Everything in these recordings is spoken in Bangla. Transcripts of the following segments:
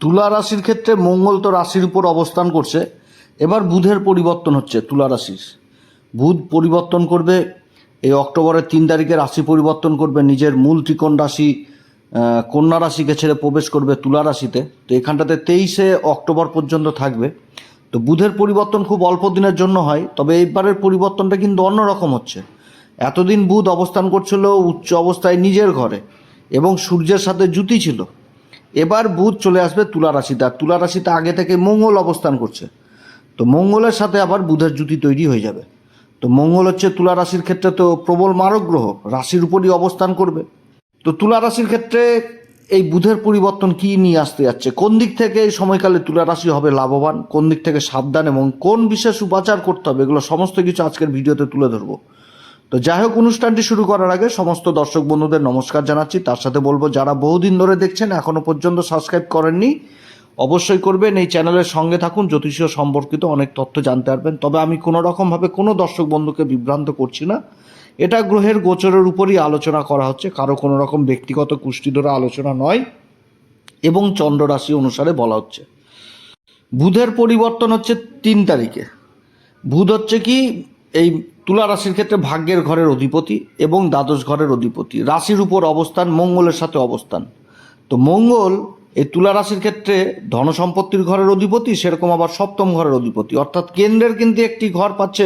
তুলা রাশির ক্ষেত্রে মঙ্গল তো রাশির উপর অবস্থান করছে। এবার বুধের পরিবর্তন হচ্ছে তুলা রাশির। বুধ পরিবর্তন করবে, এই অক্টোবরের তিন তারিখে রাশি পরিবর্তন করবে, নিজের মূল ত্রিকোণ রাশি কন্যা রাশিকে ছেড়ে প্রবেশ করবে তুলা রাশিতে। তো এখানটাতে তেইশে অক্টোবর পর্যন্ত থাকবে। তো বুধের পরিবর্তন খুব অল্প দিনের জন্য হয়, তবে এইবারের পরিবর্তনটা কিন্তু অন্যরকম হচ্ছে। এতদিন বুধ অবস্থান করছিল উচ্চ অবস্থায় নিজের ঘরে এবং সূর্যের সাথে জুতি ছিল। এবার বুধ চলে আসবে তুলা রাশিতে, আর তুলা রাশিতে আগে থেকে মঙ্গল অবস্থান করছে। তো মঙ্গলের সাথে আবার বুধের জুতি তৈরি হয়ে যাবে। তো মঙ্গল হচ্ছে তুলা রাশির ক্ষেত্রে তো প্রবল মারক গ্রহ, রাশির উপরই অবস্থান করবে। তো তুলা রাশির ক্ষেত্রে এই বুধের পরিবর্তন কি নিয়ে আসতে যাচ্ছে? কোন দিক থেকে এই সময়কালে তুলা রাশি হবে লাভবান? কোন দিক থেকে সাবধান? এবং কোন বিশেষ উপাচার করতে হবে? এগুলো সমস্ত কিছু আজকের ভিডিওতে তুলে ধরবো। তো যাই হোক, অনুষ্ঠানটি শুরু করার আগে সমস্ত দর্শক বন্ধুদের নমস্কার জানাচ্ছি। তার সাথে বলব, যারা বহুদিন ধরে দেখছেন, এখনও পর্যন্ত সাবস্ক্রাইব করেননি, অবশ্যই করবেন। এই চ্যানেলের সঙ্গে থাকুন, জ্যোতিষীয় সম্পর্কিত অনেক তথ্য জানতে পারবেন। তবে আমি কোনো রকমভাবে কোনো দর্শক বন্ধুকে বিভ্রান্ত করছি না। এটা গ্রহের গোচরের উপরই আলোচনা করা হচ্ছে, কারও কোনো রকম ব্যক্তিগত কুষ্টি ধরে আলোচনা নয় এবং চন্দ্র রাশি অনুসারে বলা হচ্ছে। বুধের পরিবর্তন হচ্ছে তিন তারিখে। বুধ হচ্ছে কি, এই তুলা রাশির ক্ষেত্রে ভাগ্যের ঘরের অধিপতি এবং দ্বাদশ ঘরের অধিপতি। রাশির উপর অবস্থান, মঙ্গলের সাথে অবস্থান। তো মঙ্গল এই তুলা রাশির ক্ষেত্রে ধনসম্পত্তির ঘরের অধিপতি, সেরকম আবার সপ্তম ঘরের অধিপতি। অর্থাৎ কেন্দ্রের কিন্তু একটি ঘর পাচ্ছে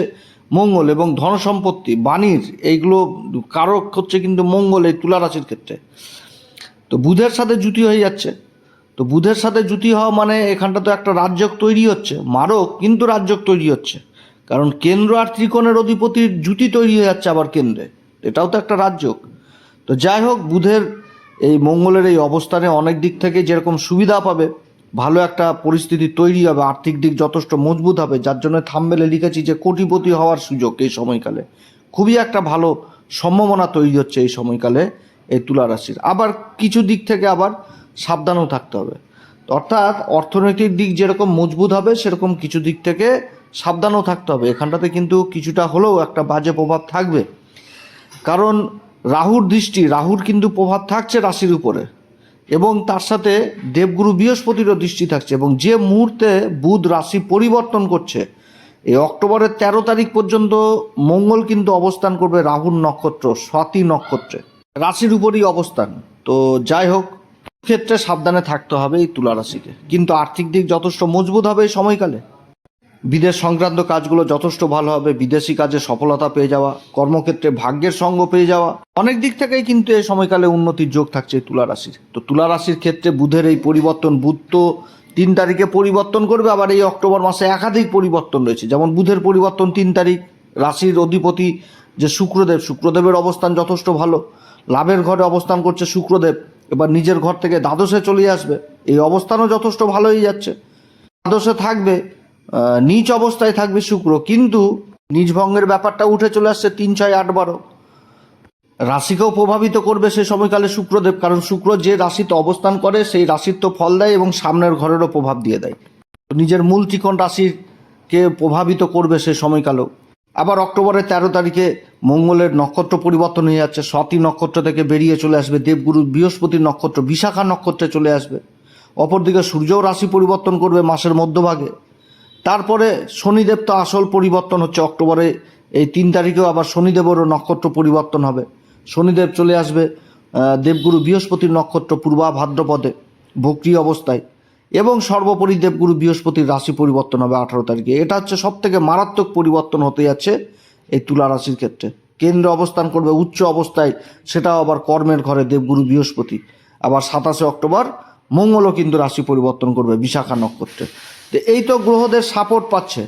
মঙ্গল এবং ধনসম্পত্তি বাণীর, এইগুলো কারক হচ্ছে কিন্তু মঙ্গল এই তুলা রাশির ক্ষেত্রে। তো বুধের সাথে জুতি হয়ে যাচ্ছে। তো বুধের সাথে জুতি হওয়া মানে এখানটা তো একটা রাজ্যক তৈরি হচ্ছে, মারক কিন্তু রাজ্যক তৈরি হচ্ছে। কারণ কেন্দ্র আর ত্রিকোণের অধিপতির জুতি তৈরি হয়ে যাচ্ছে আবার কেন্দ্রে। এটাও তো একটা রাজ্যক তো যাই হোক, বুধের এই মঙ্গলের এই অবস্থানে অনেক দিক থেকে যেরকম সুবিধা পাবে, ভালো একটা পরিস্থিতি তৈরি হবে, আর্থিক দিক যথেষ্ট মজবুত হবে, যার জন্য থামবেলে লিখেছি যে কোটিপতি হওয়ার সুযোগ এই সময়কালে। খুবই একটা ভালো সম্ভাবনা তৈরি হচ্ছে এই সময়কালে এই তুলা রাশির। আবার কিছু দিক থেকে আবার সাবধানও থাকতে হবে। অর্থাৎ অর্থনৈতিক দিক যেরকম মজবুত হবে, সেরকম কিছু দিক থেকে সাবধানও থাকতে হবে। এখানটাতে কিন্তু কিছুটা হলেও একটা বাজে প্রভাব থাকবে। কারণ রাহুর দৃষ্টি, রাহুর কিন্তু প্রভাব থাকছে রাশির উপরে। এবং তার সাথে দেবগুরু বৃহস্পতিরও দৃষ্টি থাকছে। এবং যে মুহূর্তে বুধ রাশি পরিবর্তন করছে, এই অক্টোবরের তেরো তারিখ পর্যন্ত মঙ্গল কিন্তু অবস্থান করবে রাহুর নক্ষত্র, স্বাতি নক্ষত্রে। রাশির উপরই অবস্থান। তো যাই হোক, ক্ষেত্রে সাবধানে থাকতে হবে এই তুলা রাশিকে। কিন্তু আর্থিক দিক যথেষ্ট মজবুত হবে এই সময়কালে। বিদেশ সংক্রান্ত কাজগুলো যথেষ্ট ভালো হবে, বিদেশি কাজে সফলতা পেয়ে যাওয়া, কর্মক্ষেত্রে ভাগ্যের সঙ্গ পেয়ে যাওয়া। অনেক দিক থেকেই কিন্তু এই সময়কালে উন্নতির যোগ থাকছে তুলা রাশির। তো তুলা রাশির ক্ষেত্রে বুধের এই পরিবর্তন, বুধ তো তিন তারিখে পরিবর্তন করবে, আবার এই অক্টোবর মাসে একাধিক পরিবর্তন রয়েছে। যেমন বুধের পরিবর্তন তিন তারিখ, রাশির অধিপতি যে শুক্রদেব, শুক্রদেবের অবস্থান যথেষ্ট ভালো। লাভের ঘরে অবস্থান করছে শুক্রদেব, এবার নিজের ঘর থেকে দ্বাদশে চলে আসবে। এই অবস্থানও যথেষ্ট ভালোই যাচ্ছে। দ্বাদশে থাকবে নিচ অবস্থায় থাকবে শুক্র, কিন্তু নিজ ভঙ্গের ব্যাপারটা উঠে চলে আসছে তিন, ছয়, আট, বারো। রাশিকেও প্রভাবিত করবে সে সময়কালে শুক্রদেব, কারণ শুক্র যে রাশিতে অবস্থান করে, সেই রাশির তো ফল দেয় এবং সামনের ঘরেরও প্রভাব দিয়ে দেয়। নিজের মূল ত্রিকোণ রাশিকে প্রভাবিত করবে সে সময়কালেও। আবার অক্টোবরের তেরো তারিখে মঙ্গলের নক্ষত্র পরিবর্তন হয়ে যাচ্ছে। স্বাতি নক্ষত্র থেকে বেরিয়ে চলে আসবে দেবগুরু, বৃহস্পতির নক্ষত্র, বিশাখা নক্ষত্রে চলে আসবে। অপরদিকে সূর্যও রাশি পরিবর্তন করবে মাসের মধ্যভাগে। তারপরে শনিদেব তো আসল পরিবর্তন হচ্ছে অক্টোবরে। এই তিন তারিখেও আবার শনিদেবেরও নক্ষত্র পরিবর্তন হবে। শনিদেব চলে আসবে দেবগুরু বৃহস্পতির নক্ষত্র পূর্বা ভাদ্রপদে ভক্তি অবস্থায়। এবং সর্বোপরি দেবগুরু বৃহস্পতির রাশি পরিবর্তন হবে আঠারো তারিখে। এটা হচ্ছে সব থেকে মারাত্মক পরিবর্তন হতে যাচ্ছে এই তুলা রাশির ক্ষেত্রে। কেন্দ্রে অবস্থান করবে, উচ্চ অবস্থায়, সেটাও আবার কর্মের ঘরে দেবগুরু বৃহস্পতি। আবার সাতাশে অক্টোবর মঙ্গলও কিন্তু রাশি পরিবর্তন করবে বিশাখা নক্ষত্রে। তো এই তো গ্রহদের সাপোর্ট পাচ্ছে।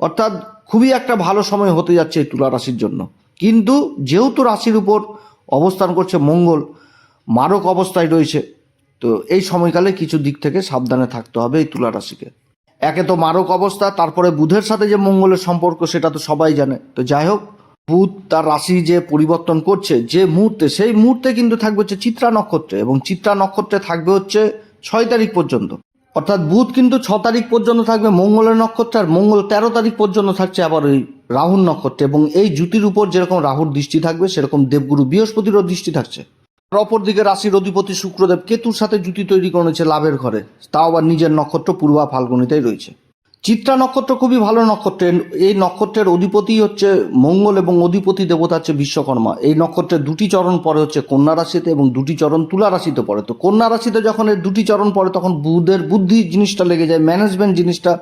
অর্থাৎ খুবই একটা ভালো সময় হতে যাচ্ছে এই তুলা রাশির জন্য। কিন্তু যেহেতু রাশির উপর অবস্থান করছে মঙ্গল, মারক অবস্থায় রয়েছে, তো এই সময়কালে কিছু দিক থেকে সাবধানে থাকতে হবে এই তুলা রাশিকে। একে তো মারক অবস্থা, তারপরে বুধের সাথে যে মঙ্গলের সম্পর্ক সেটা তো সবাই জানে। তো যাই হোক, বুধ তার রাশি যে পরিবর্তন করছে যে মুহূর্তে, সেই মুহূর্তে কিন্তু থাকবে হচ্ছে চিত্রা নক্ষত্রে এবং চিত্রা নক্ষত্রে থাকবে হচ্ছে ছয় তারিখ পর্যন্ত। অর্থাৎ বুধ কিন্তু ছ তারিখ পর্যন্ত থাকবে, মঙ্গলের নক্ষত্রে, আর মঙ্গল তেরো তারিখ পর্যন্ত থাকছে আবার ওই রাহুর নক্ষত্রে। এবং এই জুতির উপর যেরকম রাহুর দৃষ্টি থাকবে, সেরকম দেবগুরু বৃহস্পতিরও দৃষ্টি থাকছে। আর অপরদিকে রাশির অধিপতি শুক্রদেব কেতুর সাথে জুতি তৈরি করেছে লাভের ঘরে। তাও আবার নিজের নক্ষত্র পূর্বা ফাল্গুনিতেই রয়েছে। চিত্রা নক্ষত্র খুবই ভালো নক্ষত্র। এই নক্ষত্রের অধিপতি হচ্ছে মঙ্গল এবং অধিপতি দেবতা হচ্ছে বিশ্বকর্মা। এই নক্ষত্রের দুটি চরণ পরে হচ্ছে কন্যা রাশিতে এবং দুটি চরণ তুলা রাশিতে পড়ে। তো কন্যা রাশিতে যখন এর দুটি চরণ পড়ে, তখন বুধের বুদ্ধি জিনিসটা লেগে যায় ম্যানেজমেন্ট জিনিসটা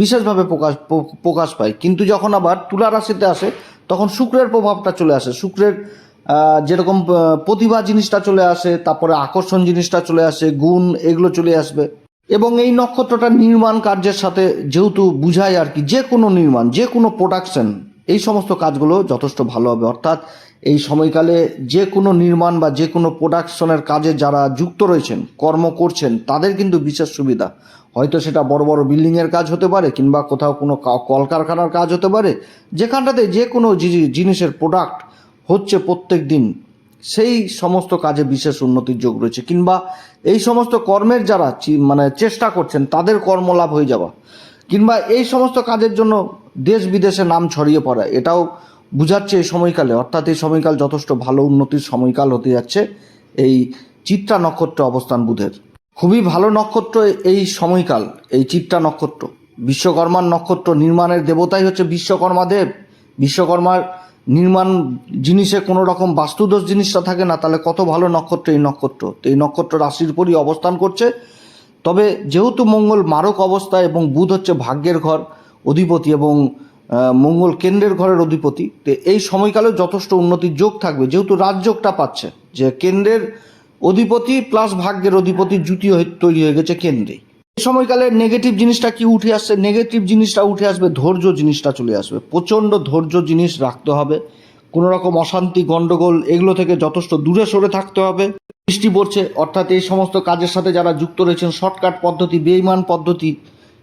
বিশেষভাবে প্রকাশ প্রকাশ পায়। কিন্তু যখন আবার তুলা রাশিতে আসে, তখন শুক্রের প্রভাবটা চলে আসে। শুক্রের যেরকম প্রতিভা জিনিসটা চলে আসে, তারপরে আকর্ষণ জিনিসটা চলে আসে, গুণ এগুলো চলে আসবে। এবং এই নক্ষত্রটা নির্মাণ কার্যের সাথে যেহেতু বুঝায় আর কি, যে কোনো নির্মাণ, যে কোনো প্রোডাকশন এই সমস্ত কাজগুলো যথেষ্ট ভালো হবে। অর্থাৎ এই সময়কালে যে কোনো নির্মাণ বা যে কোনো প্রোডাকশনের কাজে যারা যুক্ত রয়েছেন, কর্ম করছেন, তাদের কিন্তু বিশেষ সুবিধা। হয়তো সেটা বড় বড় বিল্ডিংয়ের কাজ হতে পারে কিংবা কোথাও কোনো কলকারখানার কাজ হতে পারে। যেখানটাতে যে কোনো জিনিসের প্রোডাক্ট হচ্ছে প্রত্যেক দিন সেই সমস্ত কাজে বিশেষ উন্নতির যোগ রয়েছে। কিংবা এই সমস্ত কর্মের যারা মানে চেষ্টা করছেন, তাদের কর্মলাভ হয়ে যাওয়া। কিংবা এই সমস্ত কাজের জন্য দেশ বিদেশে নাম ছড়িয়ে পড়া, এটাও বুঝাচ্ছে এই সময়কালে। অর্থাৎ এই সময়কাল যথেষ্ট ভালো উন্নতির সময়কাল হতে যাচ্ছে এই চিত্রা নক্ষত্রে অবস্থান বুধের। খুবই ভালো নক্ষত্র এই সময়কাল, এই চিত্রা নক্ষত্র। বিশ্বকর্মার নক্ষত্র নির্মাণের দেবতাই হচ্ছে বিশ্বকর্মা দেব। বিশ্বকর্মার নির্মাণ জিনিসে কোনো রকম বাস্তুদোষ জিনিসটা থাকে না, তাহলে কত ভালো নক্ষত্র এই নক্ষত্র? তো এই নক্ষত্র রাশির উপরই অবস্থান করছে। তবে যেহেতু মঙ্গল মারক অবস্থা এবং বুধ হচ্ছে ভাগ্যের ঘর, অধিপতি এবং মঙ্গল কেন্দ্রের ঘরের অধিপতি, তো এই সময়কালেও যথেষ্ট উন্নতির যোগ থাকবে। যেহেতু রাজযোগটা পাচ্ছে, যে কেন্দ্রের অধিপতি প্লাস ভাগ্যের অধিপতি জুতি তৈরি হয়ে গেছে কেন্দ্রেই সময়কালে নেগেটিভ জিনিসটা কি উঠে আসছে? নেগেটিভ জিনিসটা উঠে আসবে, ধৈর্য জিনিসটা চলে আসবে। প্রচণ্ড ধৈর্য জিনিস রাখতে হবে। কোনো রকম অশান্তি গণ্ডগোল এগুলো থেকে যথেষ্ট দূরে সরে থাকতে হবে। বৃষ্টি পড়ছে, অর্থাৎ এই সমস্ত কাজের সাথে যারা যুক্ত রয়েছেন শর্টকাট পদ্ধতি, বেইমান পদ্ধতি,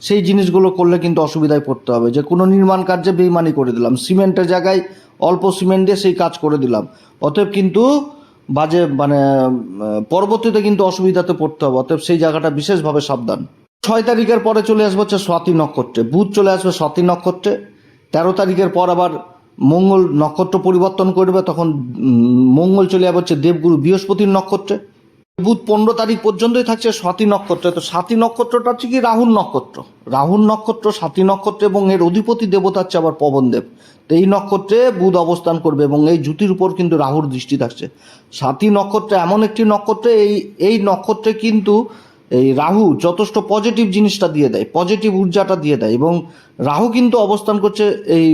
সেই জিনিসগুলো করলে কিন্তু অসুবিধায় পড়তে হবে। যে কোনো নির্মাণ কার্যে বেইমানি করে দিলাম। সিমেন্টের জায়গায় অল্প সিমেন্ট দিয়ে সেই কাজ করে দিলাম। অতএব কিন্তু বাজে মানে পরবর্তীতে কিন্তু অসুবিধাতে পড়তে হবে। অতএব সেই জায়গাটা বিশেষভাবে সাবধান। ছয় তারিখের পরে চলে আসবে হচ্ছে স্বাতি নক্ষত্রে। বুধ চলে আসবে স্বাতি নক্ষত্রে। তেরো তারিখের পর আবার মঙ্গল নক্ষত্র পরিবর্তন করবে, তখন মঙ্গল চলে যাবে হচ্ছে দেবগুরু বৃহস্পতির নক্ষত্রে। বুধ পনেরো তারিখ পর্যন্তই থাকছে স্বাতি নক্ষত্রে। তো স্বাতি নক্ষত্রটা হচ্ছে কি? রাহুল নক্ষত্র। রাহুল নক্ষত্র, স্বাতি নক্ষত্র এবং এর অধিপতি দেবতা হচ্ছে আবার পবনদেব তো এই নক্ষত্রে বুধ অবস্থান করবে এবং এই জ্যোতির উপর কিন্তু রাহুর দৃষ্টি থাকছে। স্বাতি নক্ষত্র এমন একটি নক্ষত্রে, এই এই নক্ষত্রে কিন্তু এই রাহু যথেষ্ট পজিটিভ জিনিসটা দিয়ে দেয় পজিটিভ ঊর্জাটা দিয়ে দেয় এবং রাহু কিন্তু অবস্থান করছে এই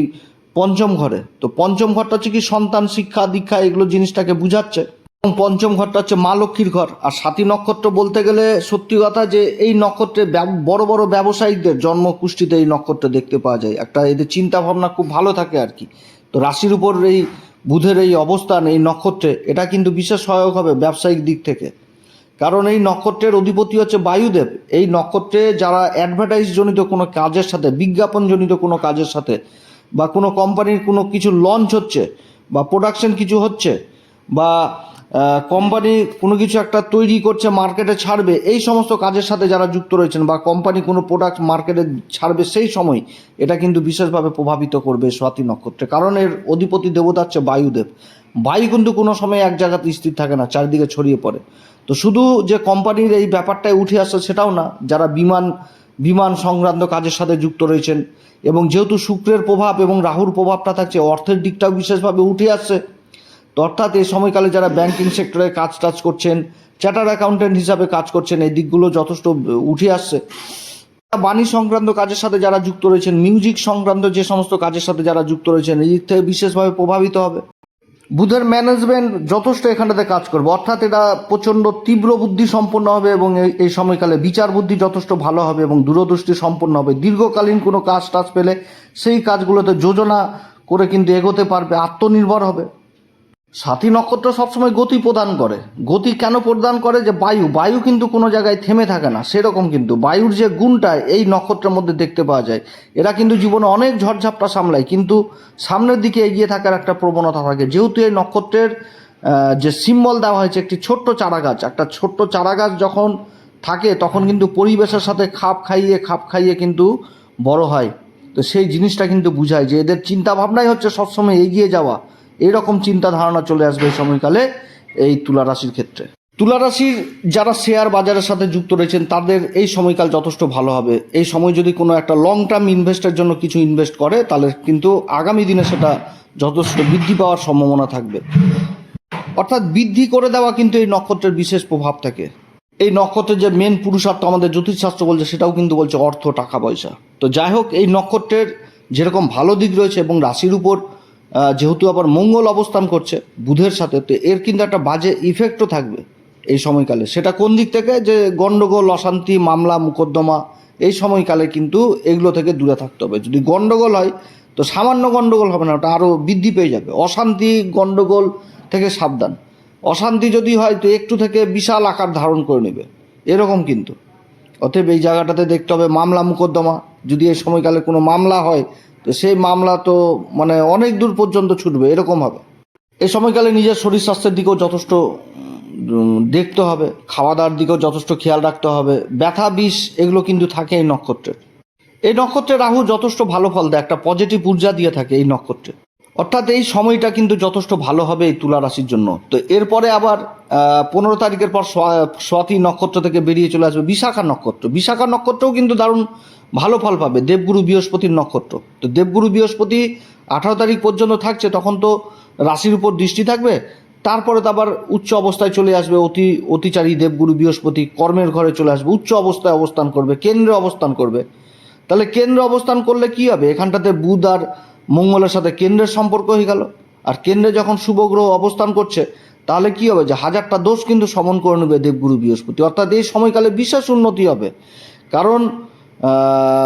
পঞ্চম ঘরে। তো পঞ্চম ঘরটা হচ্ছে কি সন্তান শিক্ষা, দীক্ষা এগুলো জিনিসটাকে বুঝাচ্ছে। এবং পঞ্চম ঘরটা হচ্ছে মা লক্ষ্মীর ঘর। আর সাথী নক্ষত্র বলতে গেলে সত্যি কথা যে এই নক্ষত্রে বড় বড় ব্যবসায়িকদের জন্ম কুষ্টিতে এই নক্ষত্র দেখতে পাওয়া যায়। একটা এদের চিন্তা ভাবনা খুব ভালো থাকে আর কি। তো রাশির উপর এই বুধের এই অবস্থান এই নক্ষত্রে, এটা কিন্তু বিশেষ সহায়ক হবে ব্যবসায়িক দিক থেকে। কারণ এই নক্ষত্রের অধিপতি হচ্ছে বায়ুদেব। এই নক্ষত্রে যারা অ্যাডভার্টাইজ জনিত কোনো কাজের সাথে, বিজ্ঞাপন জনিত কোনো কাজের সাথে বা কোনো কোম্পানির কোনো কিছু লঞ্চ হচ্ছে বা প্রোডাকশন কিছু হচ্ছে বা কোম্পানি কোনো কিছু একটা তৈরি করছে মার্কেটে ছাড়বে, এই সমস্ত কাজের সাথে যারা যুক্ত রয়েছেন বা কোম্পানি কোনো প্রোডাক্ট মার্কেটে ছাড়বে সেই সময় এটা কিন্তু বিশেষভাবে প্রভাবিত করবে স্বাতি নক্ষত্রে। কারণ এর অধিপতি দেবতা হচ্ছে বায়ুদেব। বায়ু কিন্তু কোনো সময় এক জায়গাতে স্থির থাকে না, চারিদিকে ছড়িয়ে পড়ে। তো শুধু যে কোম্পানির এই ব্যাপারটাই উঠে আসছে সেটাও না, যারা বিমান বিমান সংক্রান্ত কাজের সাথে যুক্ত রয়েছেন এবং যেহেতু শুক্রের প্রভাব এবং রাহুর প্রভাবটা থাকছে, অর্থের দিকটাও বিশেষভাবে উঠে আসছে। তো অর্থাৎ এই সময়কালে যারা ব্যাংকিং সেক্টরে কাজ টাজ করছেন চার্টার অ্যাকাউন্টেন্ট হিসাবে কাজ করছেন, এই দিকগুলো যথেষ্ট উঠে আসছে। বাণী সংক্রান্ত কাজের সাথে যারা যুক্ত রয়েছেন মিউজিক সংক্রান্ত যে সমস্ত কাজের সাথে যারা যুক্ত রয়েছেন, এই দিক থেকে বিশেষভাবে প্রভাবিত হবে। বুধের ম্যানেজমেন্ট যথেষ্ট এখানটাতে কাজ করবে। অর্থাৎ এটা প্রচণ্ড তীব্র বুদ্ধি সম্পন্ন হবে এবং এই- সময়কালে বিচার বুদ্ধি যথেষ্ট ভালো হবে এবং দূরদৃষ্টি সম্পন্ন হবে। দীর্ঘকালীন কোনো কাজ টাজ পেলে সেই কাজগুলোতে যোজনা করে কিন্তু এগোতে পারবে, আত্মনির্ভর হবে। সাথী নক্ষত্র সবসময় গতি প্রদান করে। গতি কেন প্রদান করে যে বায়ু? বায়ু কিন্তু কোনো জায়গায় থেমে থাকে না। সেরকম কিন্তু। বায়ুর যে গুণটা এই নক্ষত্রের মধ্যে দেখতে পাওয়া যায়। এরা কিন্তু জীবনে অনেক ঝড়ঝাপটা সামলায়, কিন্তু সামনের দিকে এগিয়ে থাকার একটা প্রবণতা থাকে। যেহেতু এই নক্ষত্রের যে সিম্বল দেওয়া হয়েছে একটি ছোট্ট চারা গাছ একটা ছোট্ট চারা গাছ যখন থাকে, তখন কিন্তু পরিবেশের সাথে খাপ খাইয়ে খাপ খাইয়ে কিন্তু বড় হয়। তো সেই জিনিসটা কিন্তু বুঝায় যে এদের চিন্তা ভাবনাই হচ্ছে সবসময় এগিয়ে যাওয়া। এরকম চিন্তা ধারণা চলে আসবে এই সময়কালে এই তুলা রাশির ক্ষেত্রে। তুলা রাশির যারা শেয়ার বাজারের সাথে যুক্ত রয়েছেন, তাদের এই সময়কাল যথেষ্ট ভালো হবে। এই সময় যদি কোনো একটা লং টার্ম ইনভেস্টের জন্য কিছু ইনভেস্ট করে, তাহলে কিন্তু আগামী দিনে সেটা যথেষ্ট বৃদ্ধি পাওয়ার সম্ভাবনা থাকবে। অর্থাৎ বৃদ্ধি করে দেওয়া কিন্তু এই নক্ষত্রের বিশেষ প্রভাব থাকে। এই নক্ষত্রের যে মেন পুরুষার্থ আমাদের জ্যোতিষশাস্ত্র বলছে, সেটাও কিন্তু বলছে অর্থ, টাকা, পয়সা। তো যাই হোক, এই নক্ষত্রের যেরকম ভালো দিক রয়েছে এবং রাশির উপর যেহেতু আবার মঙ্গল অবস্থান করছে বুধের সাথে, তো এর কিন্তু একটা বাজে ইফেক্টও থাকবে এই সময়কালে। সেটা কোন দিক থেকে? যে গণ্ডগোল অশান্তি, মামলা, মোকদ্দমা, এই সময়কালে কিন্তু এগুলো থেকে দূরে থাকতে হবে। যদি গণ্ডগোল হয়, তো সামান্য গণ্ডগোল হবে না, ওটা আরও বৃদ্ধি পেয়ে যাবে। অশান্তি গণ্ডগোল থেকে সাবধান। অশান্তি যদি হয়, তো একটু থেকে বিশাল আকার ধারণ করে নেবে। এরকম কিন্তু। অতএব এই জায়গাটাতে দেখতে হবে মামলা, মোকদ্দমা যদি এই সময়কালে কোনো মামলা হয়, তো সেই মামলা তো মানে অনেক দূর পর্যন্ত ছুটবে, এরকম হবে। এই সময়কালে নিজের শরীর স্বাস্থ্যের দিকেও যথেষ্ট দেখতে হবে খাওয়া দাওয়ার দিকেও যথেষ্ট খেয়াল রাখতে হবে। ব্যথা, বিষ, এগুলো কিন্তু থাকে এই নক্ষত্রের এই নক্ষত্রে রাহু যথেষ্ট ভালো ফল দেয়, একটা পজিটিভ ঊর্জা দিয়ে থাকে এই নক্ষত্রে। অর্থাৎ এই সময়টা কিন্তু যথেষ্ট ভালো হবে এই তুলা রাশির জন্য। তো এরপরে আবার পনেরো তারিখের পর স্বাতি নক্ষত্র থেকে বেরিয়ে চলে আসবে বিশাখা নক্ষত্র। বিশাখা নক্ষত্রও কিন্তু দারুণ ভালো ফল পাবে, দেবগুরু বৃহস্পতির নক্ষত্র। তো দেবগুরু বৃহস্পতি আঠারো তারিখ পর্যন্ত থাকছে, তখন তো রাশির উপর দৃষ্টি থাকবে, তারপরে তো আবার উচ্চ অবস্থায় চলে আসবে, অতি, অতিচারী দেবগুরু বৃহস্পতি কর্মের ঘরে চলে আসবে, উচ্চ অবস্থায় অবস্থান করবে, কেন্দ্রে অবস্থান করবে। তাহলে কেন্দ্রে অবস্থান করলে কি হবে? এখানটাতে বুধ আর মঙ্গলের সাথে কেন্দ্রের সম্পর্ক হয়ে গেল। আর কেন্দ্রে যখন শুভ গ্রহ অবস্থান করছে, তাহলে কি হবে? যে হাজারটা দোষ কিন্তু সমন করে নেবে দেবগুরু বৃহস্পতি। অর্থাৎ এই সময়কালে বিশেষ উন্নতি হবে। কারণ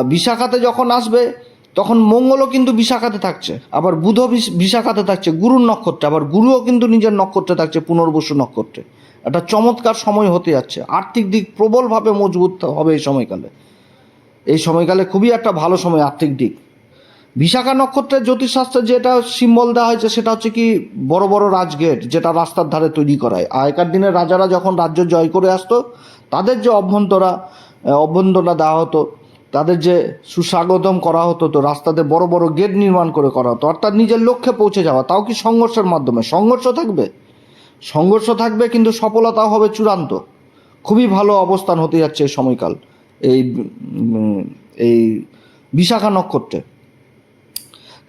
বিশাখাতে যখন আসবে, তখন মঙ্গলও কিন্তু বিশাখাতে থাকছে। আবার বুধও বিশাখাতে থাকছে, গুরুর নক্ষত্রে। আবার গুরুও কিন্তু নিজের নক্ষত্রে থাকছে, পুনর্বসু নক্ষত্রে। একটা চমৎকার সময় হতে যাচ্ছে। আর্থিক দিক প্রবলভাবে মজবুত হবে এই সময়কালে। এই সময়কালে খুবই একটা ভালো সময়, আর্থিক দিক। বিশাখা নক্ষত্রের জ্যোতিষশাস্ত্রে যেটা সিম্বল দেওয়া হয়েছে, সেটা হচ্ছে কি, বড় বড় রাজগেট, যেটা রাস্তার ধারে তৈরি করায় আগেকার দিনে রাজারা যখন রাজ্য জয় করে আসতো, তাদের যে অভ্যন্তরা অভ্যন্তরা দেওয়া হতো তাদের যে সুস্বাগতম করা হতো তো রাস্তাতে বড় বড় গেট নির্মাণ করে করা হতো, অর্থাৎ নিজের লক্ষ্যে পৌঁছে যাওয়া, তাও কি সংঘর্ষের মাধ্যমে? সংঘর্ষ থাকবে? সংঘর্ষ থাকবে কিন্তু সফলতাও হবে চূড়ান্ত। খুবই ভালো অবস্থান হতে যাচ্ছে এই সময়কাল, এই এই বিশাখা নক্ষত্রে।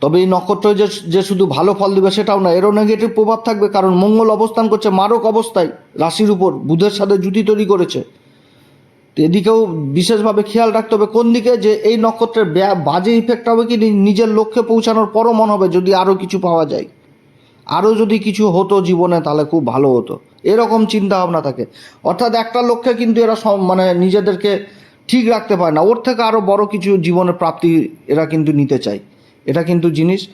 তবে এই নক্ষত্র যে যে শুধু ভালো ফল দেবে সেটাও না, এরও নেগেটিভ প্রভাব থাকবে কারণ মঙ্গল অবস্থান করছে মারক অবস্থায়, রাশির উপর, বুধের সাথে জুতি তৈরি করেছে। এদিকেও বিশেষভাবে খেয়াল রাখতে হবে কোন দিকে, যে এই নক্ষত্রের বাজে ইফেক্ট হবে কি নিজের লক্ষ্যে পৌঁছানোর পরও মনে হবে যদি আরও কিছু পাওয়া যায়। আরও যদি কিছু হতো জীবনে তাহলে খুব ভালো হতো। এরকম চিন্তা ভাবনা থাকে। অর্থাৎ একটা লক্ষ্যে কিন্তু এরা সম- মানে নিজেদেরকে ঠিক রাখতে পারে না। ওর থেকে আরও বড় কিছু জীবনের প্রাপ্তি এরা কিন্তু নিতে চায়। এটা কিন্তু জিনিস।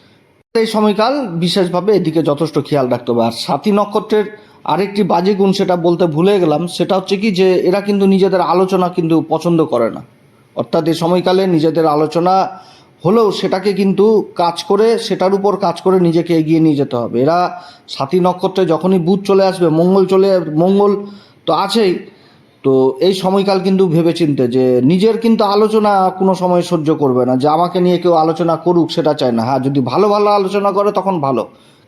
এই সময়কাল বিশেষভাবে এদিকে যথেষ্ট খেয়াল রাখতে হবে। আর সাথী নক্ষত্রের আরেকটি বাজে গুণ সেটা বলতে ভুলে গেলাম, সেটা হচ্ছে কি যে এরা কিন্তু নিজেদের আলোচনা কিন্তু পছন্দ করে না। অর্থাৎ এই সময়কালে নিজেদের আলোচনা হলেও সেটাকে কিন্তু কাজ করে, সেটার উপর কাজ করে নিজেকে এগিয়ে নিয়ে যেতে হবে। এরা সাথী নক্ষত্রে যখনই বুধ চলে আসবে, মঙ্গল চলে, মঙ্গল তো আছেই, তো এই সময়কাল কিন্তু ভেবেচিন্তে যে নিজের কিন্তু আলোচনা কোনো সময় সহ্য করবে না, যে আমাকে নিয়ে কেউ আলোচনা করুক সেটা চায় না। হ্যাঁ যদি ভালো ভালো আলোচনা করে তখন ভালো।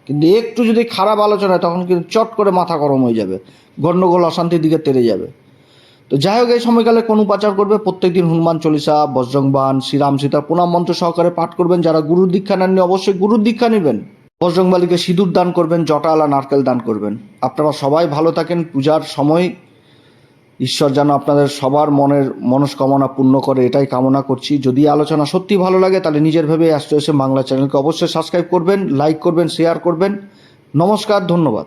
কিন্তু একটু যদি খারাপ আলোচনা হয়, তখন কিন্তু চট করে মাথা গরম হয়ে যাবে। গণ্ডগোল, অশান্তির দিকে তেরে যাবে। তো যাই হোক, এই সময়কালে কোন উপাচার করবে? প্রত্যেকদিন হনুমান চল্লিশা বজ্রংবান শ্রীরাম সীতা প্রণাম মন্ত্র সহকারে পাঠ করবেন। যারা গুরুর দীক্ষা নেননি, অবশ্যই গুরুর দীক্ষা নেবেন। বজরংবালিকে সিঁদুর দান করবেন জটাওয়ালা নারকেল দান করবেন। আপনারা সবাই ভালো থাকেন। পূজার সময় ঈশ্বর যেন আপনাদের সবার মনের মনস্কামনা পূর্ণ করে, এটাই কামনা করছি। যদি আলোচনা সত্যি ভালো লাগে, তাহলে নিজের ভেবে অ্যাস্ট্রো এসে বাংলা চ্যানেলকে অবশ্যই সাবস্ক্রাইব করবেন লাইক করবেন শেয়ার করবেন। নমস্কার, ধন্যবাদ।